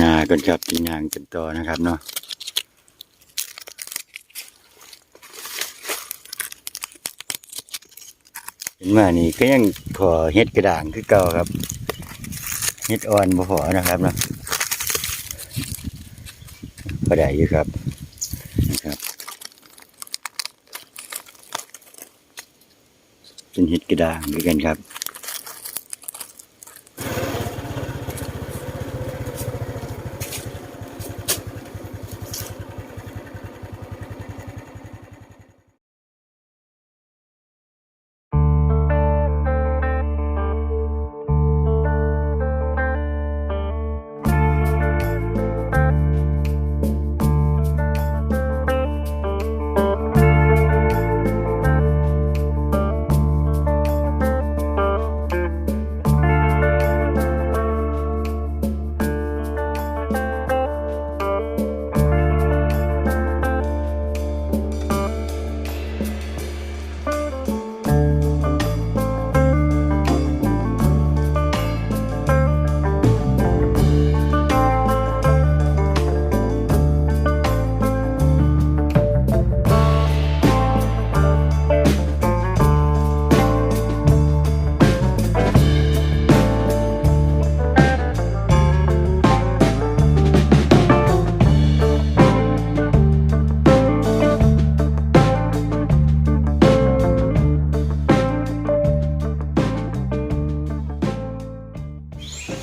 งากันครับที่ยางกันต่อนะครับเนาะเห็นว่านี่ก็ยังพอเฮ็ดกระด่างคือเก่าครับเฮ็ดอ่อนบ่พอนะครับเนาะพอได้อยู่ครับนะครับเป็นเฮ็ดกระด่างด้วยกันครับ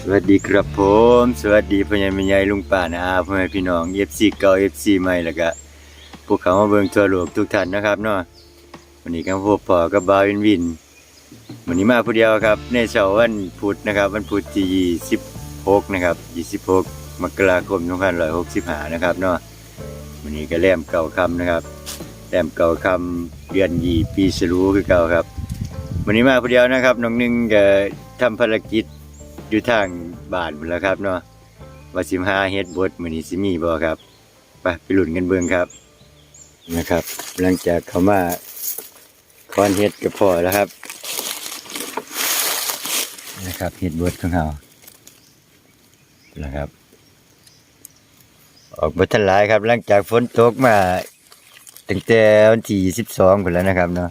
สวัสดีครับผม สวัสดีพ่อใหญ่แม่ใหญ่ลุงป้านะอาพ่อแม่พี่น้อง FC เก่า FC ใหม่แล้วก็พวกเขามาเบิ่งทั่วโลกทุกท่านนะครับเนาะวันนี้ก็พบปอกับบาววินวินวันนี้มาผู้เดียวครับ ในเช้าวันพุธนะครับ วันพุธที่ 26 นะครับ 26 มกราคม2565 นะครับเนาะวันนี้ก็แลมเก่าคำนะครับแลมเก่าคำเดือนยีปีฉลูคือเก่าครับวันนี้มาผู้เดียวนะครับน้องหนึงก็ทำภารกิจ อยู่ทางบ้านพุ่นแล้วครับเนาะว่าสิมหาเฮ็ดบดมื้อนี้สิมีบ่ครับไปไปลุ้นกันเบิ่งครับนะครับ หลังจากเขามาคอนเฮ็ดกับพ่อแล้วครับ นะครับเฮ็ดบดของเขานะครับ ออกบ่ทันหลายครับ หลังจากฝนตกมาตั้งแต่วันที่12พุ่นแล้วนะครับเนาะ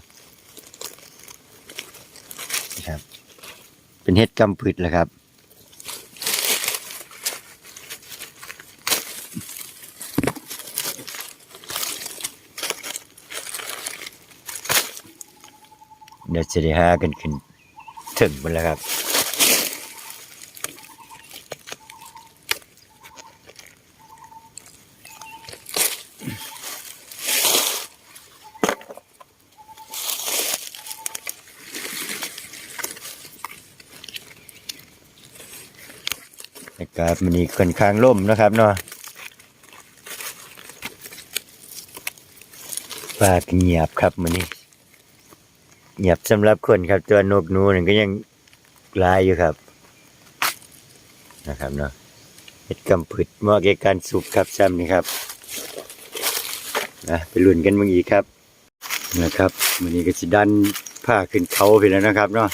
นะครับ เป็นเฮ็ดกำพืชแหละครับ เดี๋ยวจะได้หากันขึ้นถึงหมดแล้วครับอากาศมันนี่ค่อนข้างร่มนะครับเนาะปากเงียบครับมันนี่ เงียบสำหรับคนครับ ตัวนกนูนก็ยังลายอยู่ครับ นะครับเนาะเห็ดกำผึดเหมาะแก่การสุกครับซ้ำนี่ครับนะไปลุ้นกันมึงอีกครับนะครับมันนี้ก็สิดันผ้าขึ้นเขาไปแล้วนะครับเนาะ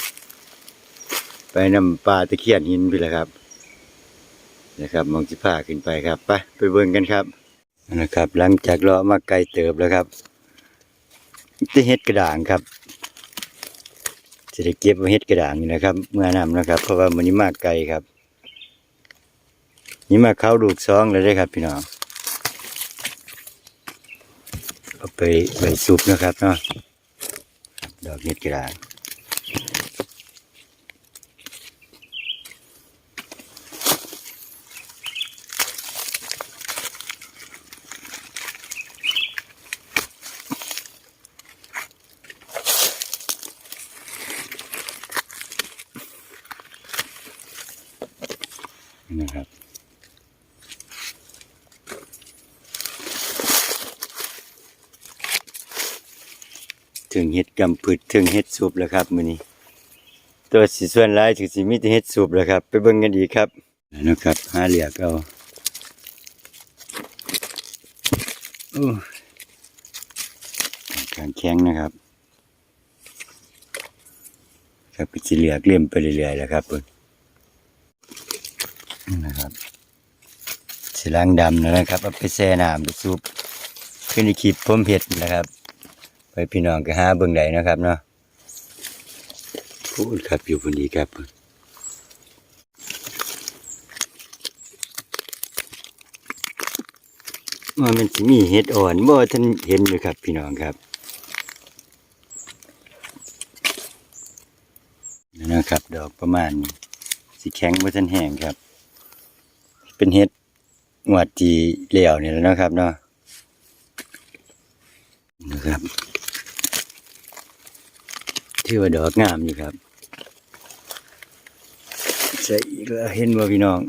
ไปนำปลาตะเคียนหินไปแล้วครับ นะครับมองสิผ้าขึ้นไปครับไปไปเบิ่งกันครับนะครับ หลังจากเลาะมาไกลเติบแล้วครับที่เฮ็ดกระด่างครับ จะได้เก็บเฮ็ดกระด่างนี่นะครับ เมื่อนำนะครับ เพราะว่ามันนี้มากไกลครับ นี่มาเข้าลูกซองเลยได้ครับพี่น้องเอาไปไปซุปนะครับเนาะดอกเฮ็ดกระด่าง ถึงเห็ดกำพืชถึงเห็ดสูบแล้วครับมื้อนี้ ตัวสีส่วนหลายถึงสีมีแต่เห็ดสูบแล้วครับ ไปเบิ่งกันดีกครับนะครับหาเหลียกเอาโอ้กางแข็งนะครับครับก็จะเหลียกเลี่ยมไปเรื่อยๆแล้วครับเพิ่นนี่นะครับสีล้างดำนะครับเอาไปแช่น้ำไปซุปขึ้นในคลิปผมเผ็ดนะครับไป พี่น้องก็หาเบิ่งได้นะครับเนาะพูดครับอยู่พอดีครับว่ามันสิมีเห็ดอ่อนบ่ท่านเห็นอยู่ครับ พี่น้องครับนะครับ ดอกประมาณสีแข็งบ่ทันแห้งครับ เป็นเห็ดหวดจีเหลี่ยวนี่แล้วนะครับเนาะนะครับ ที่ว่าดอกงามอยู่ครับใส่อีกแล้วเห็นบ่พี่น้อง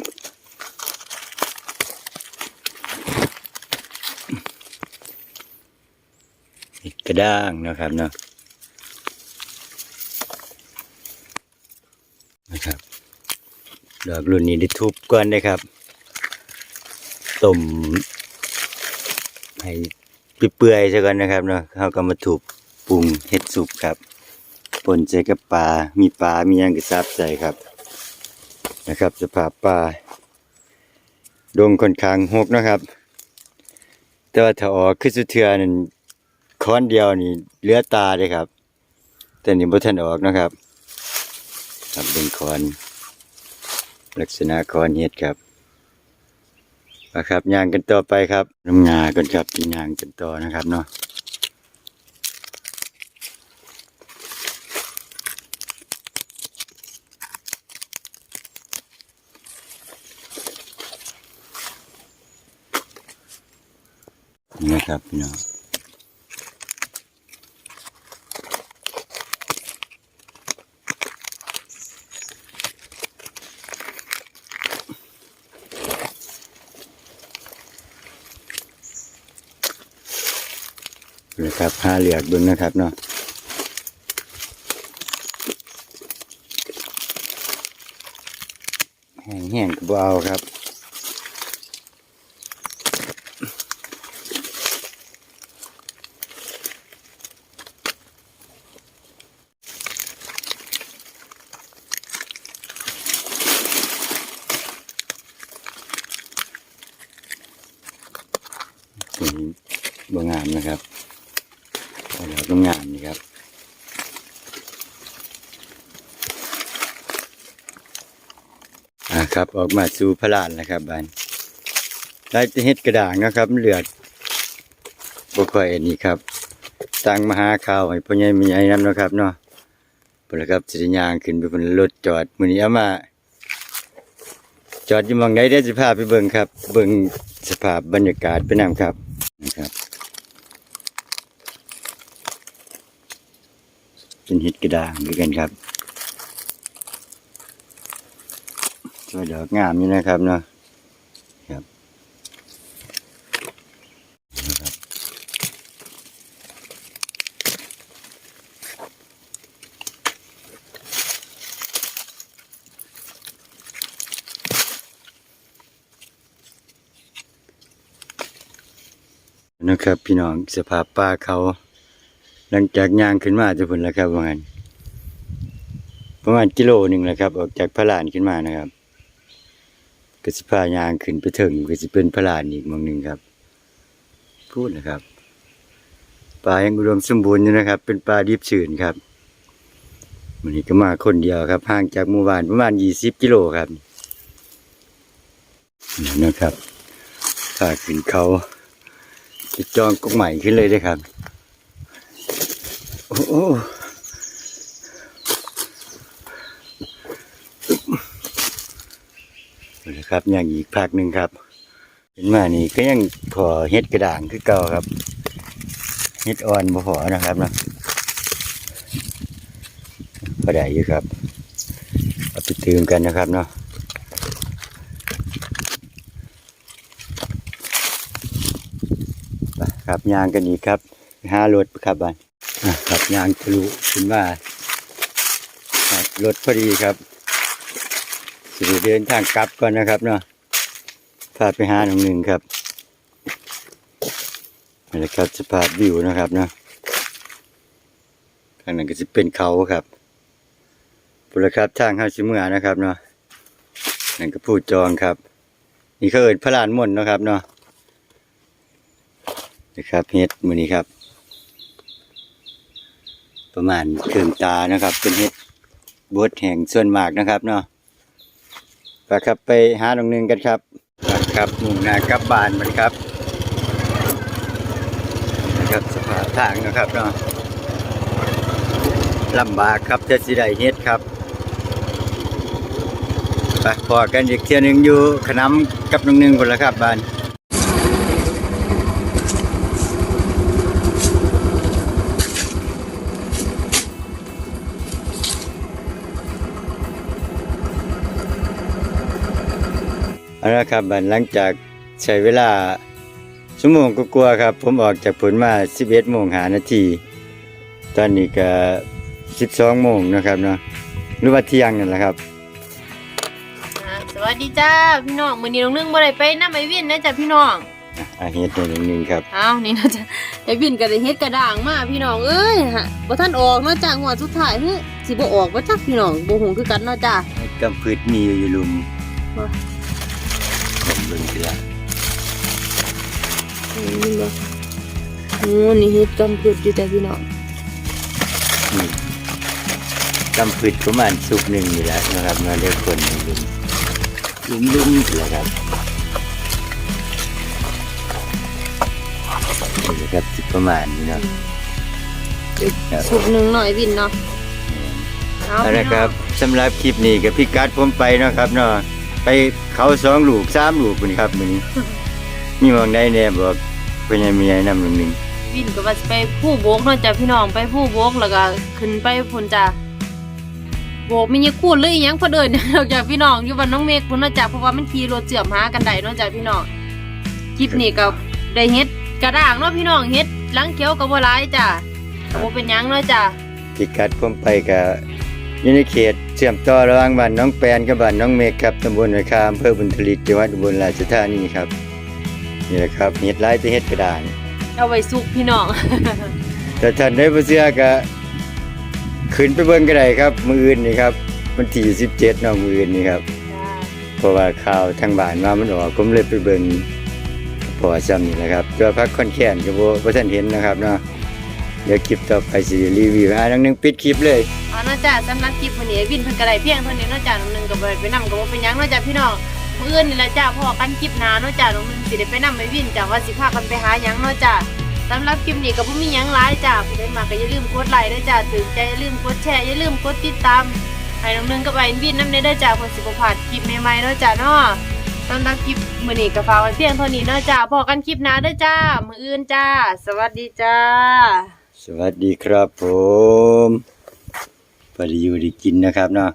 กระด้างนะครับเนาะนะครับ ดอกรุ่นนี้ได้ทุบก่อนนะครับต้มให้เปื่อยๆซะก่อนนะครับเนาะเขาก็มาถูบปรุงเห็ดสุกครับ นใจกับปลา มีปลา มียังกระซับใจครับ นะครับ สภาพปลาดงค่อนข้างหกนะครับ แต่ว่าถ้าออกขึ้นสุดเทือนั่นค้อนเดียวนี่เหลือตาเลยครับ แต่นี่บ่ทันออกนะครับครับเป็นคอน ลักษณะคอนเห็ดครับนะครับย่างกันต่อไปครับน้ำงากันครับที่ย่างกันต่อนะครับเนาะ นะครับพี่น้องนะครับห้าเหลือกเบึงนะครับเนาะแห้งๆก็เอาครับ ตัวนี้บางงาม นะครับเอาแล้วต้องงามนี่ครับอ่าครับ ออกมาสู่พระลานนะครับบานได้จะเฮ็ดกระด่างนะครับเหลือดบ่ค่อยอันนี้ครับตั้งมหาข้าวให้พ่อใหญ่ม่ใหญ่นำนะครับเนาะพุ่นละครับสิได้ย่างขึ้นไปบนรถจอดมือนี้เอามา จอดอยู่มองใดได้สิพไปเบิ่งครับ เบิ่งสภาพบรรยากาศไปนำครับนะครับ เป็นเห็ดกระด้างด้วยกันครับสวยดอกงามนี่นะครับเนาะครับนะครับนะครับพี่น้องสภาพป่าเขา หลังจากยางขึ้นมาจะผลแล้วครับประมาณประมาณกิโลหนึ่งแหละครับ ออกจากพระลานขึ้นมานะครับกสิพายางขึ้นไปถึงกสิเป็นพระลานอีกมองหนึ่งครับ พูดนะครับปลายังอุดมสมบูรณ์อยู่นะครับ เป็นปลาดิบชื้นครับวันนี้ก็มาคนเดียวครับห่างจากหมู่บ้านประมาณยี่สิบกิโลครับนี่นะครับถ้าขึ้นเขาจะจองกกใหม่ขึ้นเลยได้ครับ โอ้โอ้นะครับอย่างอีกภาคหนึ่งครับเห็นมานี่ก็ยังพอเฮ็ดกระด่างคือเก่าครับเฮ็ดอ่อนบ่พอนะครับนะพอได้อยู่ครับเอาไปตื่มกันนะครับเนาะไปครับยางกันอีกครับห้ารถครับบ้าน ครับยางทะลุขึ้นมาครับรถพอดีครับสิได้เดินทางกลับก่อนนะครับเนาะพาไปหาหนึ่งหนึ่งครับนี่แหละครับสภาพวิวนะครับเนาะข้างนั้นก็จะเป็นเขาครับบุรครับทางเข้าชิเมือนะครับเนาะนั่นก็พูดจองครับ นี่เขาเอิ้นพระลานม่นนะครับเนาะนะครับเฮ็ดมือนี้ครับ ประมาณครึ่งตานะครับ เป็นเฮ็ดบดแห่งส่วนมากนะครับเนาะไปครับไปหาตรงนึงกันครับไปครับมุ่งหน้ากลับบ้านมันครับนะครับสภาพทางนะครับเนาะลำบากครับจะสิได้เฮ็ดครับไปพอกันอีกเที่ยนึงอยู่ขนำกับน้องหนึงคนละครับบ้าน เอาละครับบัดหลังจากใช้เวลาชั่วโมงก็กลัวาๆครับ ผมออกจากผลมา 11โมงหานาที ตอนนี้ก็ 12โมงนะครับเนาะหรือว่าเที่ยงนั่นแหละครับ อ่าสวัสดีจ้าพี่น้องมื้อนี้น้องนึงบ่ได้ไปนำไอ้วินนะจ้ะพี่น้องอะอาเฮ็ดหนึ่งหนึ่งครับ อ้าวนี่นะจ้ะไอ้วินก็ได้เฮ็ดกระด่างมาพี่น้องเอ้ยฮะบ่ทันออกเนาะจ้ะงวดสุดท้ายเฮ้ยสิบ่ออกบ่จักพี่น้องบ่ฮู้คือกันเนาะจ้ะกำพืชมีอยู่ลุมว่า ผมเบิ่งสิละนี่บ่โอ้นี่เฮ็ดกำพืชอยู่จ้ะพี่น้องนี่กำพืชประมาณสุกหนึ่งนี่แหละนะครับมาเรียกคนหนึ่งลุมลุมลุมนี่แหละครับนี่แหละครับสิประมาณนี้เนาะเด็กครับสุกหนึงหน่อยวินเนาะเอาเอาพี่ละน้องครับสำหรับคลิปนี้กับพี่กัดผมไปเนาะครับเนาะ ไปเขาสองลูกสามลูกคุณครับมื้อนี้ มีหมองได้แน่บอกเป็นยังมีไงนำหนึ่งหนึ่งวินก็ว่าสิไปผู้โบกเนาะจ้ะพี่น้องไปผู้โบกแล้วก็ขึ้นไปพุ่นจ้ะโบกมีหยังคูดเลยอีหยังเพิ่นเอิ้นนอกจากพี่น้องอยู่บ้านน้องเมฆพุ่นเนาะจ้ะเพราะว่ามันขี่รถเจือมหากันได้เนาะจ้ะพี่น้องคลิปนี้ก็ได้เฮ็ดกระด้างเนาะพี่น้องเฮ็ดหลังเขียวก็บ่หลายจ้ะก็บ่เป็นหยังเนาะจ้ะพี่กัดผมไปกับอยู่ในเขตเชื่อมต่อระหว่างบ้านน้องแปนกับบ้านน้องเมฆครับตำบลหอยคามอำเภอบุญทลิกจังหวัดอุบลราชธานีครับ นี่แหละครับเฮ็ดหลายแต่เฮ็ดกระดาน เอาไว้สุกพี่น้อง แต่ท่านได้บ่เชื่อก็ขึ้นไปเบิ่งก็ได้ครับมื้ออื่นนี่ครับวันที่17เนาะมื้ออื่นนี่ครับ เพราะว่าข่าวทางบ้านมามันออกผมเลยไปเบิ่งพอซ้ำนี่แหละครับตัวพักคอนแค้นก็บ่บ่ทันเห็นนะครับเนาะเดี๋ยวคลิปต่อไปสิรีวิวอ่านังนึงปิดคลิปเลยเอาเนาะจ้ะสำหรับคลิปวันนี้วินเพิ่นก็ไดเพียงเท่านี้เนาะจ้ะน้องหนึ่งก็บ่ไปนำก็บ่เป็นยังเนาะจ้ะพี่น้องมื้อนนี่แหละจ้ะพอกันคลิปหนาเนาะจ้ะน้องหนึ่งสิได้ไปนำไปวินจ้ะว่าสิพากันไปหายังเนาะจ้ะสำหรับคลิปนี้ก็บ่มีหยังหลายจ้ะผู้ใดมาก็อย่าลืมกดไลค์ด้วยจ้ะถึงใจอย่าลืมกดแชร์อย่าลืมกดติดตามให้น้องหนึ่งกับไอ้วินน้ำได้เด้จ้ะเพื่อสิบผ่าดคลิปใหม่ๆเนาะจ้ะเนาะสำหรับคลิปมื้อนี้ก็ฝากไว้เพียงเท่านี้เนาะจ้ะพอกันคลิปหน้าเด้อจ้ามื้ออื่นจ้า สวัสดีจ้า สวัสดีครับผม พอดีอยู่ไดีกินนะครับเนาะ